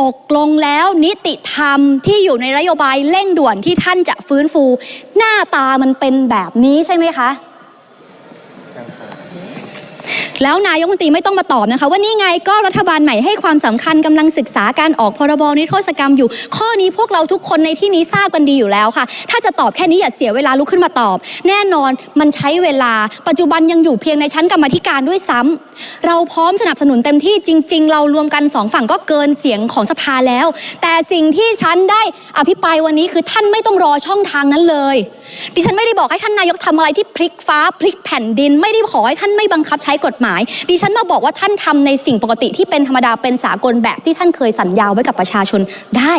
ตกลงแล้วนิติธรรมที่อยู่ในนโยบายเร่งด่วนที่ท่านจะฟื้นฟู หน้าตามันเป็นแบบนี้ใช่ไหมคะ แล้วนายกรัฐมนตรีไม่ต้องมาตอบนะคะ ว่านี่ไงก็รัฐบาลใหม่ให้ความสำคัญกำลังศึกษาการออกพรบนิรโทษกรรมอยู่ ข้อนี้พวกเราทุกคนในที่นี้ทราบกันดีอยู่แล้วค่ะ ถ้าจะตอบแค่นี้อย่าเสียเวลาลุกขึ้นมาตอบ แน่นอนมันใช้เวลา ปัจจุบันยังอยู่เพียงในชั้นกรรมธิการด้วยซ้ำเราพร้อมสนับสนุนเต็มที่จริง ๆ เรารวมกันสองฝั่งก็เกินเสียงของสภาแล้ว แต่สิ่งที่ฉันได้อภิปรายวันนี้คือท่านไม่ต้องรอช่องทางนั้นเลย ดิฉันไม่ได้บอกให้ท่านนายกทำอะไรที่พลิกฟ้าพลิกแผ่นดิน ไม่ได้ขอให้ท่านไม่บังคับใช้กฎหมาย ดิฉันมาบอกว่าท่านทำในสิ่งปกติที่เป็นธรรมดาเป็นสากลแบบที่ท่านเคยสัญญาไว้กับประชาชนได้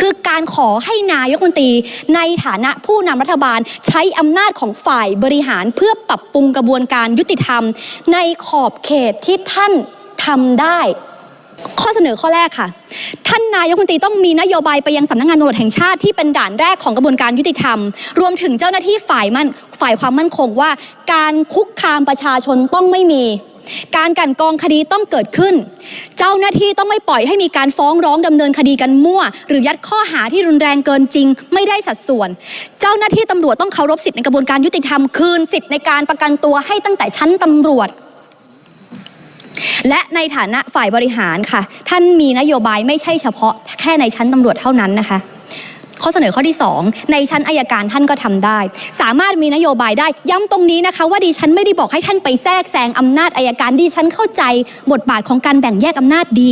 คือการขอให้นายกมนตรี ในฐานะผู้นำรัฐบาลใช้อำนาจของฝ่ายบริหารเพื่อปรับปรุงกระบวนการยุติธรรม ในขอบเขตที่ท่านทำได้ ข้อเสนอข้อแรกค่ะ ท่านนายกรัฐมนตรีต้องมีนโยบายไปยังสำนักงานตำรวจแห่งชาติที่เป็นด่านแรกของกระบวนการยุติธรรม รวมถึงเจ้าหน้าที่ฝ่ายมั่นฝ่ายความมั่นคงว่า การคุกคามประชาชนต้องไม่มี การกันกองคดีต้องเกิดขึ้น เจ้าหน้าที่ต้องไม่ปล่อยให้มีการฟ้องร้องดำเนินคดีกันมั่ว หรือยัดข้อหาที่รุนแรงเกินจริง ไม่ได้สัดส่วน เจ้าหน้าที่ตำรวจต้องเคารพสิทธิในกระบวนการยุติธรรมคืนสิทธิในการประกันตัวให้ตั้งแต่ชั้นตำรวจ และในฐานะฝ่ายบริหารค่ะ ท่านมีนโยบายไม่ใช่เฉพาะแค่ในชั้นตำรวจเท่านั้นนะคะ ข้อเสนอข้อที่ 2 ในชั้นอายการท่านก็ทำได้ สามารถมีนโยบายได้ย้ำตรงนี้นะคะ ว่าดิฉันไม่ได้บอกให้ท่านไปแทรกแซงอำนาจอายการดิฉันเข้าใจบทบาทของการแบ่งแยกอำนาจดี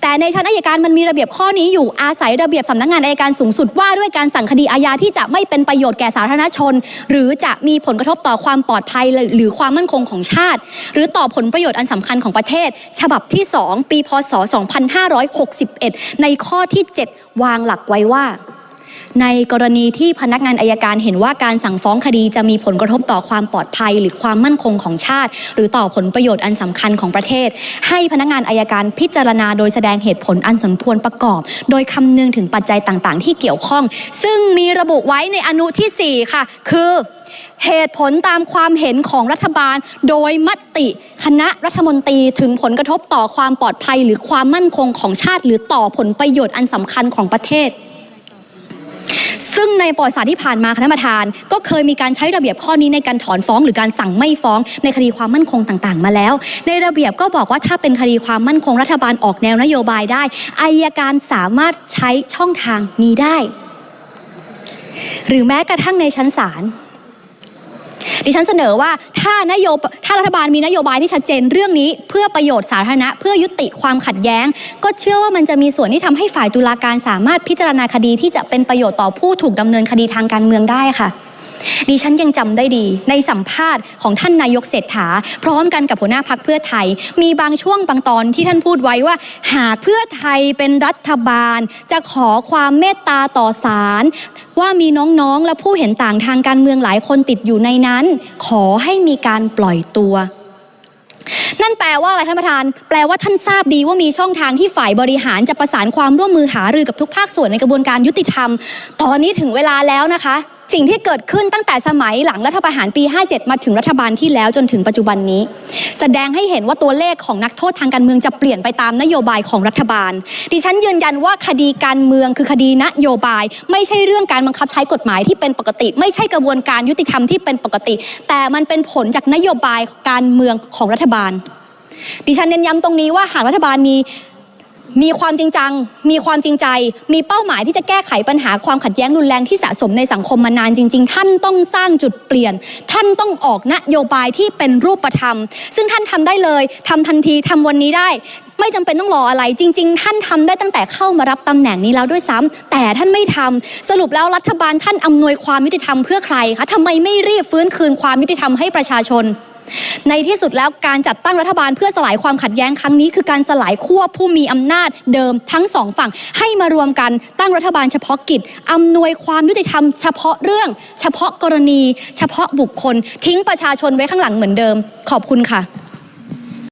แต่ในชั้นอายการมันมีระเบียบข้อนี้อยู่อาศัยระเบียบสำนักงานอายการสูงสุดว่าด้วยการสั่งคดีอาญาที่จะไม่เป็นประโยชน์แก่สาธารณชน หรือจะมีผลกระทบต่อความปลอดภัยหรือความมั่นคงของชาติ หรือต่อผลประโยชน์อันสำคัญของประเทศ ฉบับที่ 2 ปีพศ 2561 ในข้อที่ 7 วางหลักไว้ว่า ในกรณีที่พนักงานอายการเห็นว่าการสั่งฟ้องคดีจะมีผลกระทบต่อความปลอดภัย หรือความมั่นคงของชาติ หรือต่อผลประโยชน์อันสำคัญของประเทศ ให้พนักงานอายการพิจารณาโดยแสดงเหตุผลอันสมควรประกอบ โดยคำนึงถึงปัจจัยต่างๆ ที่เกี่ยวข้อง ซึ่งมีระบุไว้ในอนุที่ 4 ค่ะ คือเหตุผลตามความเห็นของรัฐบาล โดยมติคณะรัฐมนตรีถึงผลกระทบต่อความปลอดภัย หรือความมั่นคงของชาติ หรือต่อผลประโยชน์อันสำคัญของประเทศ ซึ่งในประวัติศาสตร์ที่ผ่านมาคณะประธาน ก็เคยมีการใช้ระเบียบข้อนี้ในการถอนฟ้องหรือการสั่งไม่ฟ้องในคดีความมั่นคงต่างๆ มาแล้ว ในระเบียบก็บอกว่าถ้าเป็นคดีความมั่นคงรัฐบาลออกแนวนโยบายได้อายการสามารถใช้ช่องทางนี้ได้ หรือแม้กระทั่งในชั้นศาล ดิฉันเสนอว่าถ้านโยบถ้ารัฐบาลมีนโยบายที่ชัดเจนเรื่องนี้ เพื่อประโยชน์สาธารณะ เพื่อยุติความขัดแย้ง ก็เชื่อว่ามันจะมีส่วนที่ทำให้ฝ่ายตุลาการสามารถพิจารณาคดีที่จะเป็นประโยชน์ต่อผู้ถูกดำเนินคดีทางการเมืองได้ค่ะ ดิฉันยังจำได้ดีในสัมภาษณ์ของท่านนายกเศรษฐา พร้อมกันกับหัวหน้าพักเพื่อไทย มีบางช่วงบางตอนที่ท่านพูดไว้ว่า หากเพื่อไทยเป็นรัฐบาล จะขอความเมตตาต่อศาลว่ามีน้องๆและผู้เห็นต่างทางการเมืองหลายคนติดอยู่ในนั้น ขอให้มีการปล่อยตัวนั่นแปลว่าอะไรท่านประธาน แปลว่าท่านทราบดีว่ามีช่องทางที่ฝ่ายบริหารจะประสานความร่วมมือหารือกับทุกภาคส่วนในกระบวนการยุติธรรม ตอนนี้ถึงเวลาแล้วนะคะ สิ่งที่เกิดขึ้นตั้งแต่สมัยหลังรัฐประหารปี 57 มาถึงรัฐบาลที่แล้วจนถึงปัจจุบันนี้ แสดงให้เห็นว่าตัวเลขของนักโทษทางการเมืองจะเปลี่ยนไปตามนโยบายของรัฐบาล ดิฉันยืนยันว่าคดีการเมืองคือคดีนโยบาย ไม่ใช่เรื่องการบังคับใช้กฎหมายที่เป็นปกติ ไม่ใช่กระบวนการยุติธรรมที่เป็นปกติ แต่มันเป็นผลจากนโยบายการเมืองของรัฐบาล ดิฉันเน้นย้ำตรงนี้ว่าหากรัฐบาลมี มีความจริงจัง มีความจริงใจ มีเป้าหมายที่จะแก้ไขปัญหาความขัดแย้งรุนแรงที่สะสมในสังคมมานานจริง ๆ ท่านต้องสร้างจุดเปลี่ยน ท่านต้องออกนโยบายที่เป็นรูปธรรม ซึ่งท่านทำได้เลยทำทันทีทำวันนี้ได้ ไม่จำเป็นต้องรออะไร จริง ๆ ท่านทำได้ตั้งแต่เข้ามารับตำแหน่งนี้แล้วด้วยซ้ำแต่ท่านไม่ทำสรุปแล้วรัฐบาลท่านอำนวยความยุติธรรมเพื่อใครคะทำไมไม่รีบฟื้นคืนความยุติธรรมให้ประชาชน ในที่สุดแล้วการจัดตั้งรัฐบาลเพื่อสลายความขัดแย้งครั้งนี้ คือการสลายขั้วผู้มีอำนาจเดิมทั้งสองฝั่ง ให้มารวมกันตั้งรัฐบาลเฉพาะกิจอำนวยความยุติธรรมเฉพาะเรื่อง เฉพาะกรณี เฉพาะบุคคล ทิ้งประชาชนไว้ข้างหลังเหมือนเดิม ขอบคุณค่ะ